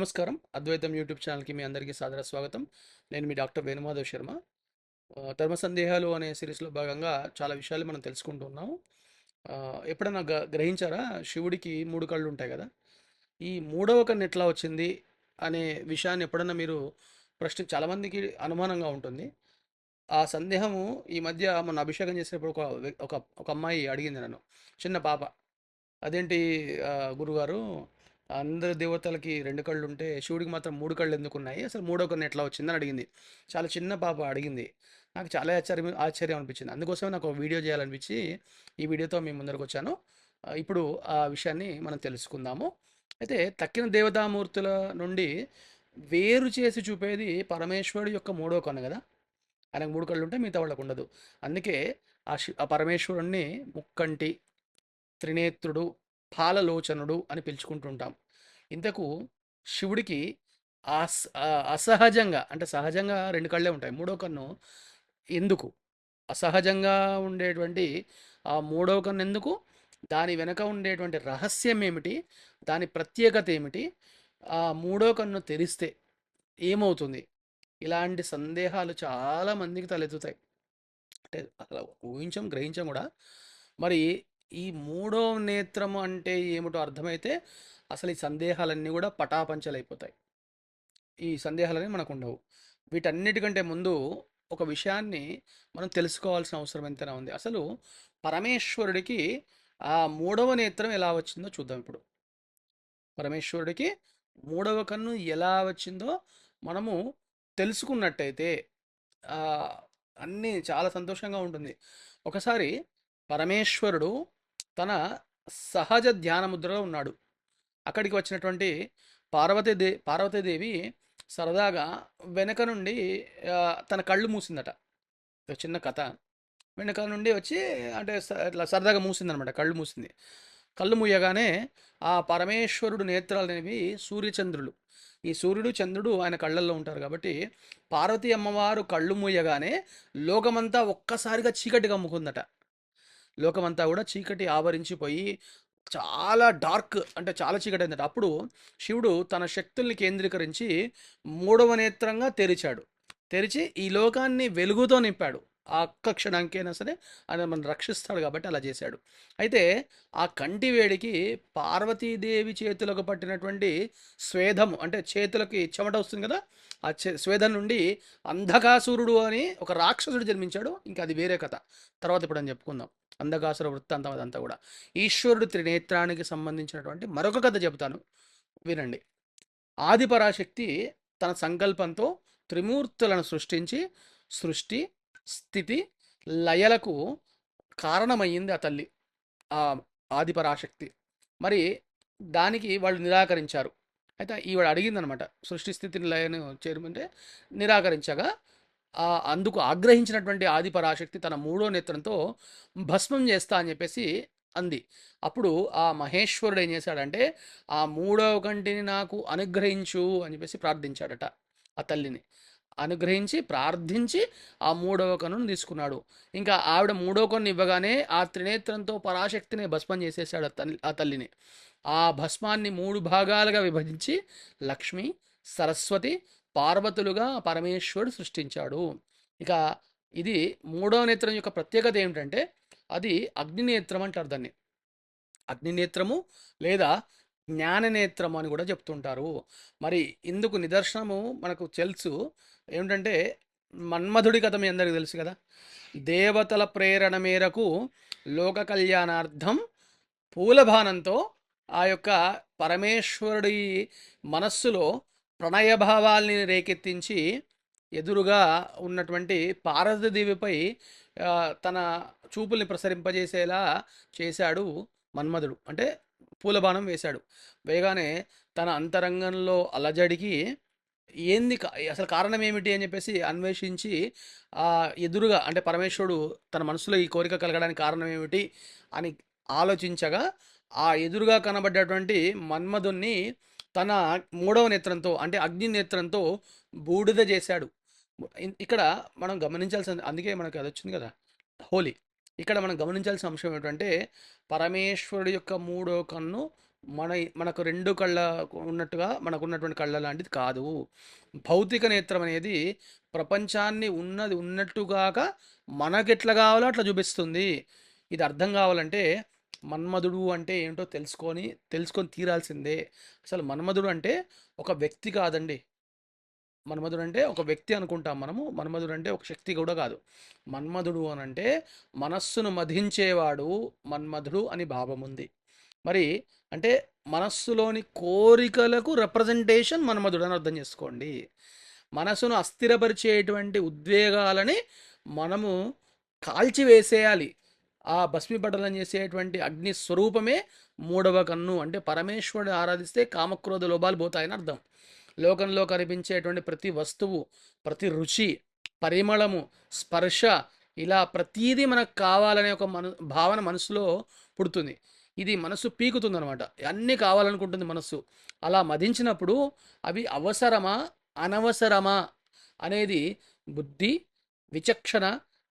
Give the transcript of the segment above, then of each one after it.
నమస్కారం. అద్వైతం యూట్యూబ్ ఛానల్కి మీ అందరికీ సాదర స్వాగతం. నేను మీ డాక్టర్ వేణుమాధవ్ శర్మ. ధర్మ సందేహాలు అనే సిరీస్లో భాగంగా చాలా విషయాలు మనం తెలుసుకుంటూ ఉన్నాము. ఎప్పుడన్నా గ గ్రహించారా? శివుడికి మూడు కళ్ళు ఉంటాయి కదా? ఈ మూడవ కన్ను ఎట్లా వచ్చింది? అనే విషయాన్ని ఎప్పుడన్నా మీరు ప్రశ్న చాలామందికి అనుమానంగా ఉంటుంది. ఆ సందేహము ఈ మధ్య మొన్న అభిషేకం చేసినప్పుడు ఒక ఒక ఒక అమ్మాయి అడిగింది నన్ను. చిన్న పాప. అదేంటి? గురుగారు అందరి దేవతలకి రెండు కళ్ళు ఉంటే శివుడికి మాత్రం మూడు కళ్ళు ఎందుకు ఉన్నాయి అసలు మూడో కన్ను ఎట్లా వచ్చిందని అడిగింది. చాలా చిన్న పాప అడిగింది. నాకు చాలా ఆశ్చర్యం ఆశ్చర్యం అనిపించింది. అందుకోసమే నాకు ఒక వీడియో చేయాలనిపించి ఈ వీడియోతో మేము ముందరకు వచ్చాను. ఇప్పుడు ఆ విషయాన్ని మనం తెలుసుకుందాము. అయితే తక్కిన దేవతామూర్తుల నుండి వేరు చేసి చూపేది పరమేశ్వరుడు యొక్క మూడో కన్ను కదా? ఆయనకు మూడు కళ్ళు ఉంటే మిగతా వాళ్ళకు ఉండదు. అందుకే ఆ శి ఆ పరమేశ్వరుణ్ణి ముక్కంటి త్రినేత్రుడు పాలలోచనుడు అని పిలుచుకుంటుంటాం. ఇంతకు శివుడికి అస అసహజంగా అంటే సహజంగా రెండు కళ్ళే ఉంటాయి. మూడో కన్ను ఎందుకు? అసహజంగా ఉండేటువంటి ఆ మూడో కన్ను ఎందుకు? దాని వెనక ఉండేటువంటి రహస్యం ఏమిటి? దాని ప్రత్యేకత ఏమిటి? ఆ మూడో కన్ను తెరిస్తే ఏమవుతుంది? ఇలాంటి సందేహాలు చాలా మందికి తలెత్తుతాయి. అంటే అసలు ఊహించం గ్రహించం కూడా. మరి ఈ మూడో నేత్రము అంటే ఏమిటో అర్థమైతే అసలు ఈ సందేహాలన్నీ కూడా పటాపంచలైపోతాయి. ఈ సందేహాలన్నీ మనకు ఉండవు వీటన్నిటికంటే ముందు ఒక విషయాన్ని మనం తెలుసుకోవాల్సిన అవసరం ఎంతైనా ఉంది. అసలు పరమేశ్వరుడికి ఆ మూడవ నేత్రం ఎలా వచ్చిందో చూద్దాం ఇప్పుడు. పరమేశ్వరుడికి మూడవ కన్ను ఎలా వచ్చిందో మనము తెలుసుకున్నట్టయితే అన్నీ చాలా సంతోషంగా ఉంటుంది. ఒకసారి పరమేశ్వరుడు తన సహజ ధ్యానముద్రలో ఉన్నాడు. అక్కడికి వచ్చినటువంటి పార్వతీదే పార్వతీదేవి సరదాగా వెనక నుండి తన కళ్ళు మూసిందట. ఒక చిన్న కథ. వెనక నుండి వచ్చి అంటే ఇట్లా సరదాగా మూసిందనమాట కళ్ళు మూసింది. కళ్ళు మూయగానే ఆ పరమేశ్వరుడు నేత్రాలు అనేవి సూర్యచంద్రులు. ఈ సూర్యుడు చంద్రుడు ఆయన కళ్ళల్లో ఉంటారు కాబట్టి పార్వతీ అమ్మవారు కళ్ళు మూయగానే లోకమంతా ఒక్కసారిగా చీకటి కమ్ముకుందట లోకమంతా కూడా చీకటి ఆవరించిపోయి చాలా డార్క్ అంటే చాలా చీకటి అయిందట. అప్పుడు శివుడు తన శక్తుల్ని కేంద్రీకరించి మూడవ నేత్రంగా తెరిచాడు. తెరిచి ఈ లోకాన్ని వెలుగుతో నింపాడు. ఆ ఒక్క క్షణానికైనా సరే ఆయన మనం రక్షిస్తాడు కాబట్టి అలా చేశాడు. అయితే ఆ కంటి వేడికి పార్వతీదేవి చేతులకు పట్టినటువంటి స్వేదము అంటే చేతులకి చెమట వస్తుంది కదా ఆ చే స్వేదం నుండి అంధకాసురుడు అని ఒక రాక్షసుడు జన్మించాడు. ఇంకా అది వేరే కథ. తర్వాత ఇప్పుడు అని చెప్పుకుందాం. అంధకాసుర వృత్తాంతం అదంతా కూడా. ఈశ్వరుడు త్రినేత్రానికి సంబంధించినటువంటి మరొక కథ చెబుతాను. వినండి. ఆదిపరాశక్తి తన సంకల్పంతో త్రిమూర్తులను సృష్టించి సృష్టి స్థితి లయలకు కారణమయ్యింది ఆ తల్లి ఆ ఆదిపరాశక్తి. మరి దానికి వాళ్ళు నిరాకరించారు. అయితే ఈవిడ అడిగిందనమాట సృష్టి స్థితిని లయను చేరమంటే నిరాకరించగా అందుకు ఆగ్రహించినటువంటి ఆదిపరాశక్తి తన మూడో నేత్రంతో భస్మం చేస్తా అని చెప్పేసి అంది. అప్పుడు ఆ మహేశ్వరుడు ఏం చేశాడంటే ఆ మూడవ కంటిని నాకు అనుగ్రహించు అని చెప్పేసి ప్రార్థించాడట ఆ తల్లిని. అనుగ్రహించి ప్రార్థించి ఆ మూడవ కన్నును తీసుకున్నాడు. ఇంకా ఆవిడ మూడవ కన్ను ఇవ్వగానే ఆ త్రినేత్రంతో పరాశక్తిని భస్మం చేసేసాడు ఆ తల్లి ఆ తల్లిని. ఆ భస్మాన్ని మూడు భాగాలుగా విభజించి లక్ష్మి సరస్వతి పార్వతులుగా పరమేశ్వరుడు సృష్టించాడు. ఇక ఇది మూడవ నేత్రం యొక్క ప్రత్యేకత ఏమిటంటే అది అగ్నినేత్రం అంటారు దాన్ని. అగ్నినేత్రము లేదా జ్ఞాననేత్రము అని కూడా చెప్తుంటారు. మరి ఇందుకు నిదర్శనము మనకు తెలుసు. ఏమిటంటే మన్మధుడి కథ మీ అందరికీ తెలుసు కదా? దేవతల ప్రేరణ మేరకు లోక కళ్యాణార్థం పూలభానంతో ఆ యొక్క పరమేశ్వరుడి మనస్సులో ప్రణయభావాల్ని రేకెత్తించి ఎదురుగా ఉన్నటువంటి పార్వతీదేవిపై తన చూపుల్ని ప్రసరింపజేసేలా చేశాడు మన్మధుడు. అంటే పూలబాణం వేశాడు. వేయగానే తన అంతరంగంలో అలజడికి ఏంది కా- అసలు కారణం ఏమిటి అని చెప్పేసి అన్వేషించి ఆ ఎదురుగా అంటే పరమేశ్వరుడు తన మనసులో ఈ కోరిక కలగడానికి కారణం ఏమిటి అని ఆలోచించగా ఆ ఎదురుగా కనబడ్డటువంటి మన్మధుణ్ణి తన మూడవ నేత్రంతో అంటే అగ్ని నేత్రంతో బూడిద చేశాడు. ఇక్కడ మనం గమనించాల్సింది అందుకే మనకు అది వచ్చింది కదా హోలీ. ఇక్కడ మనం గమనించాల్సిన అంశం ఏంటంటే పరమేశ్వరుడు యొక్క మూడో కన్ను మన మనకు రెండు కళ్ళ ఉన్నట్టుగా మనకు ఉన్నటువంటి కళ్ళ లాంటిది కాదు. భౌతిక నేత్రం అనేది ప్రపంచాన్ని ఉన్నది ఉన్నట్టుగాక మనకెట్లా కావాలో అట్లా చూపిస్తుంది. ఇది అర్థం కావాలంటే మన్మధుడు అంటే ఏంటో తెలుసుకొని తెలుసుకొని తీరాల్సిందే. అసలు మన్మధుడు అంటే ఒక వ్యక్తి కాదండి. మన్మధుడు అంటే ఒక వ్యక్తి అనుకుంటాం మనము. మన్మధుడు అంటే ఒక శక్తి కూడా కాదు. మన్మధుడు అని అంటే మనస్సును మధించేవాడు మన్మధుడు అని భావం ఉంది. మరి అంటే మనస్సులోని కోరికలకు రిప్రజెంటేషన్ మన్మధుడు అని అర్థం చేసుకోండి. మనసును అస్థిరపరిచేటువంటి ఉద్వేగాలని మనము కాల్చివేసేయాలి. ఆ భస్మీపటలం చేసేటువంటి అగ్ని స్వరూపమే మూడవ కన్ను. అంటే పరమేశ్వరుడు ఆరాధిస్తే కామక్రోధ లోపాలు పోతాయని అర్థం. లోకంలో కనిపించేటువంటి ప్రతి వస్తువు ప్రతి రుచి పరిమళము స్పర్శ ఇలా ప్రతీది మనకు కావాలనే ఒక మన భావన మనసులో పుడుతుంది. ఇది మనసు పీకుతుందనమాట అన్నీ కావాలనుకుంటుంది మనస్సు అలా మదించినప్పుడు అవి అవసరమా అనవసరమా అనేది బుద్ధి విచక్షణ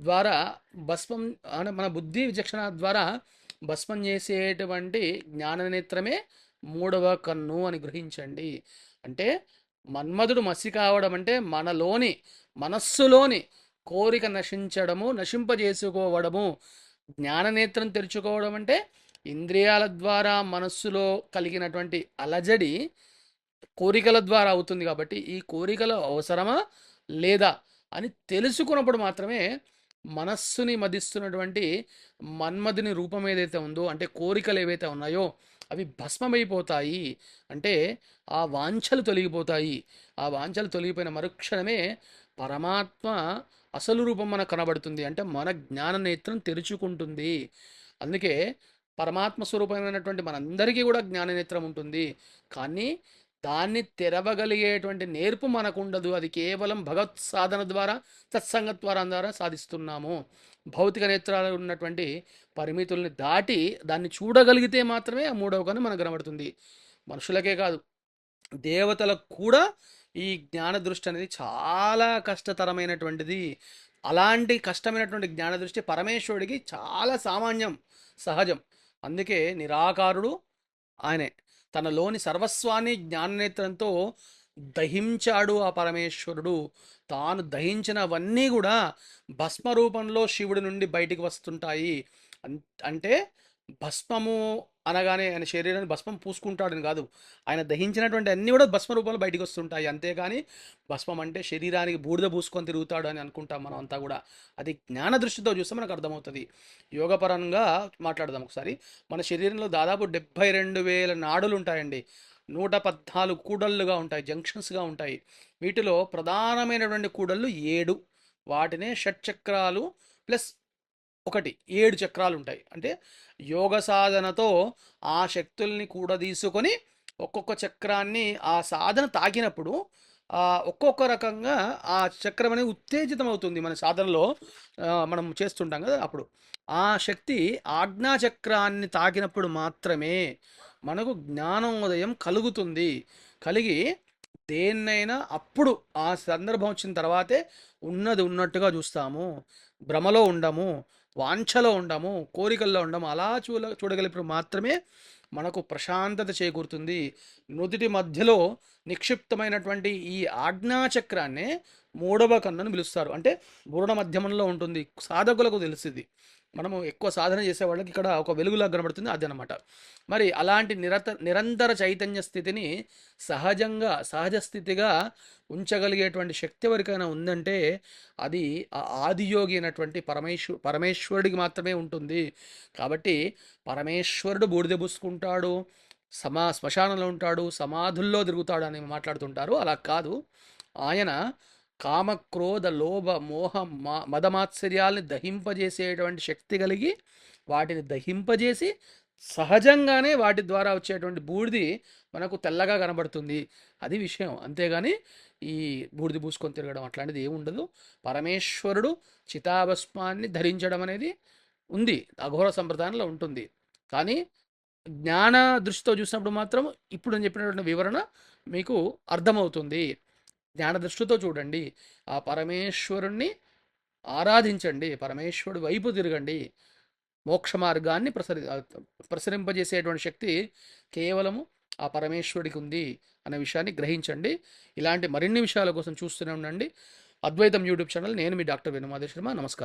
ద్వారా భస్మం అనే మన బుద్ధి విచక్షణ ద్వారా భస్మం చేసేటువంటి జ్ఞాననేత్రమే మూడవ కన్ను అని గ్రహించండి. అంటే మన్మధుడు మసి కావడం అంటే మనలోని మనస్సులోని కోరిక నశించడము నశింపజేసుకోవడము జ్ఞాననేత్రం తెరుచుకోవడం అంటే ఇంద్రియాల ద్వారా మనస్సులో కలిగినటువంటి అలజడి కోరికల ద్వారా అవుతుంది కాబట్టి ఈ కోరికలు అవసరమా లేదా అని తెలుసుకున్నప్పుడు మాత్రమే మనస్సుని మదిస్తున్నటువంటి మన్మధుని రూపం ఏదైతే ఉందో అంటే కోరికలు ఏవైతే ఉన్నాయో అవి భస్మమైపోతాయి. అంటే ఆ వాంఛలు తొలగిపోతాయి. ఆ వాంఛలు తొలగిపోయిన మరుక్షణమే పరమాత్మ అసలు రూపం మనకు కనబడుతుంది. అంటే మన జ్ఞాన నేత్రం తెరుచుకుంటుంది. అందుకే పరమాత్మ స్వరూపమైనటువంటి మనందరికీ కూడా జ్ఞాననేత్రం ఉంటుంది. కానీ దాన్ని తెరవగలిగేటువంటి నేర్పు మనకు ఉండదు అది కేవలం భగవత్ సాధన ద్వారా సత్సంగ ద్వారా ద్వారా సాధిస్తున్నాము. భౌతిక నేత్రాలు ఉన్నటువంటి పరిమితుల్ని దాటి దాన్ని చూడగలిగితే మాత్రమే ఆ మూడవ కన్ను మనకు కనబడుతుంది. మనుషులకే కాదు దేవతలకు కూడా ఈ జ్ఞాన దృష్టి అనేది చాలా కష్టతరమైనటువంటిది. అలాంటి కష్టమైనటువంటి జ్ఞాన దృష్టి పరమేశ్వరుడికి చాలా సామాన్యం సహజం. అందుకే నిరాకారుడు ఆయనే. తనలోని సర్వస్వాన్ని జ్ఞాననేత్రంతో దహించాడు ఆ పరమేశ్వరుడు. తాను దహించినవన్నీ కూడా భస్మ రూపంలో శివుడి నుండి బయటికి వస్తుంటాయి. అంటే భస్మము అనగానే ఆయన శరీరాన్ని భస్మం పూసుకుంటాడని కాదు. ఆయన దహించినటువంటి అన్నీ కూడా భస్మ రూపంలో బయటికి వస్తుంటాయి. అంతేగాని భస్మం అంటే శరీరానికి బూడిద పూసుకొని తిరుగుతాడు అని అనుకుంటాం మనం అంతా కూడా. అది జ్ఞాన దృష్టితో చూస్తే మనకు అర్థమవుతుంది. యోగపరంగా మాట్లాడదాం ఒకసారి. మన శరీరంలో దాదాపు డెబ్బై రెండు వేల నాడులు ఉంటాయండి. నూట పద్నాలుగు కూడళ్ళుగా ఉంటాయి. జంక్షన్స్గా ఉంటాయి. వీటిలో ప్రధానమైనటువంటి కూడళ్ళు ఏడు. వాటినే షట్ చక్రాలు ప్లస్ ఒకటి ఏడు చక్రాలు ఉంటాయి అంటే యోగ సాధనతో ఆ శక్తుల్ని కూడా తీసుకొని ఒక్కొక్క చక్రాన్ని ఆ సాధన తాకినప్పుడు ఒక్కొక్క రకంగా ఆ చక్రం అనేది ఉత్తేజితం అవుతుంది మన సాధనలో మనం చేస్తుంటాం కదా అప్పుడు. ఆ శక్తి ఆజ్ఞా చక్రాన్ని తాకినప్పుడు మాత్రమే మనకు జ్ఞానోదయం కలుగుతుంది. కలిగి దేన్నైనా అప్పుడు ఆ సందర్భం వచ్చిన తర్వాతే ఉన్నది ఉన్నట్టుగా చూస్తాము. భ్రమలో ఉండము. వాంఛలో ఉండము కోరికల్లో ఉండము అలా చూడ చూడగలిగినప్పుడు మాత్రమే మనకు ప్రశాంతత చేకూరుతుంది. నుదుటి మధ్యలో నిక్షిప్తమైనటువంటి ఈ ఆజ్ఞాచక్రాన్నే మూడవ కన్నను పిలుస్తారు. అంటే బురుడ మధ్యమంలో ఉంటుంది. సాధకులకు తెలుస్తుంది మనము ఎక్కువ సాధన చేసే వాళ్ళకి ఇక్కడ ఒక వెలుగులా కనబడుతుంది. అది అనమాట మరి అలాంటి నిరత నిరంతర చైతన్య స్థితిని సహజంగా సహజ స్థితిగా ఉంచగలిగేటువంటి శక్తి ఎవరికైనా ఉందంటే అది ఆ ఆదియోగి అయినటువంటి పరమేశ్వ పరమేశ్వరుడికి మాత్రమే ఉంటుంది. కాబట్టి పరమేశ్వరుడు బూడిద పూసుకుంటాడు సమా శ్మశానంలో ఉంటాడు సమాధుల్లో తిరుగుతాడు అని మాట్లాడుతుంటారు. అలా కాదు. ఆయన కామ క్రోధ లోభ మోహ మా మదమాత్సర్యాల్ని దహింపజేసేటువంటి శక్తి కలిగి వాటిని దహింపజేసి సహజంగానే వాటి ద్వారా వచ్చేటువంటి బూడిది మనకు తెల్లగా కనబడుతుంది. అది విషయం. అంతేగాని ఈ బూడిది పూసుకొని తిరగడం అట్లాంటిది ఏమి ఉండదు. పరమేశ్వరుడు చితాభస్మాన్ని ధరించడం అనేది ఉంది. అఘోర సంప్రదాయంలో ఉంటుంది. కానీ జ్ఞాన దృష్టితో చూసినప్పుడు మాత్రం ఇప్పుడు నేను చెప్పినటువంటి వివరణ మీకు అర్థమవుతుంది. జ్ఞాన దృష్టితో చూడండి. ఆ పరమేశ్వరుణ్ణి ఆరాధించండి. పరమేశ్వరుడి వైపు తిరగండి. మోక్ష మార్గాన్ని ప్రసరి ప్రసరింపజేసేటువంటి శక్తి కేవలము ఆ పరమేశ్వరుడికి ఉంది అనే విషయాన్ని గ్రహించండి. ఇలాంటి మరిన్ని విషయాల కోసం చూస్తూనే ఉండండి. అద్వైతం యూట్యూబ్ ఛానల్ నేను మీ డాక్టర్ వేణుమాధవ్ శర్మ. నమస్కారం.